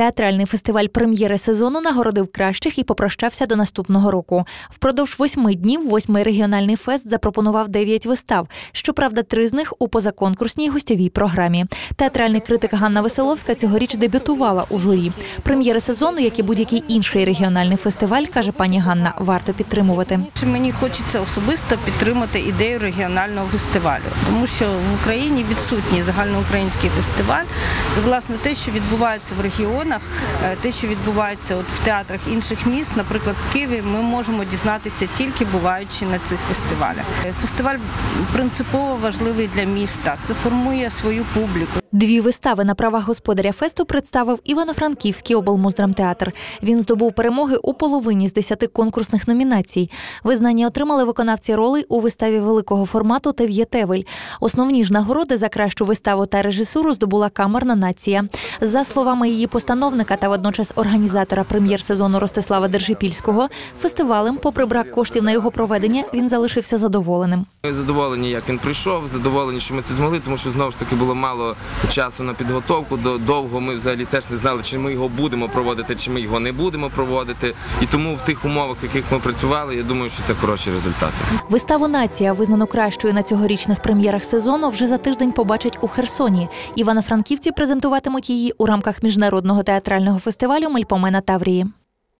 Театральний фестиваль прем'єри сезону нагородив кращих і попрощався до наступного року. Впродовж восьми днів восьмий регіональний фест запропонував дев'ять вистав. Щоправда, три з них у позаконкурсній гостьовій програмі. Театральний критик Ганна Веселовська цьогоріч дебютувала у журі. Прем'єри сезону, як і будь-який інший регіональний фестиваль, каже пані Ганна, варто підтримувати. Мені хочеться особисто підтримати ідею регіонального фестивалю, тому що в Україні відсутній загальноукраїнський фестиваль. І власне те, що відбувається в регіонах, е, те, що відбувається от в театрах інших міст, наприклад, в Києві, ми можемо дізнатися тільки буваючи на цих фестивалях. Фестиваль принципово важливий для міста. Це формує свою публіку. Дві вистави на правах господаря фесту представив Івано-Франківський облмуздрамтеатр. Він здобув перемоги у половині з десяти конкурсних номінацій. Визнання отримали виконавці ролей у виставі великого формату Тев'є Тевель. Основні ж нагороди за кращу виставу та режисуру здобула камерна нація. За словами її постановника та водночас організатора прем'єр-сезону Ростислава Держипільського, фестивалем, попри брак коштів на його проведення, він залишився задоволеним. Ми задоволені, як він прийшов, задоволені, що ми це змогли, тому що знову ж таки було мало часу на підготовку. До- Довго ми взагалі теж не знали, чи ми його будемо проводити, чи ми його не будемо проводити. І тому в тих умовах, в яких ми працювали, я думаю, що це хороші результати. Виставу Нація, визнану кращою на цьогорічних прем'єрах сезону, вже за тиждень побачать у Херсоні. Івано-Франківці презентуватимуть її у рамках міжнародного театрального фестивалю Мельпомена Таврії.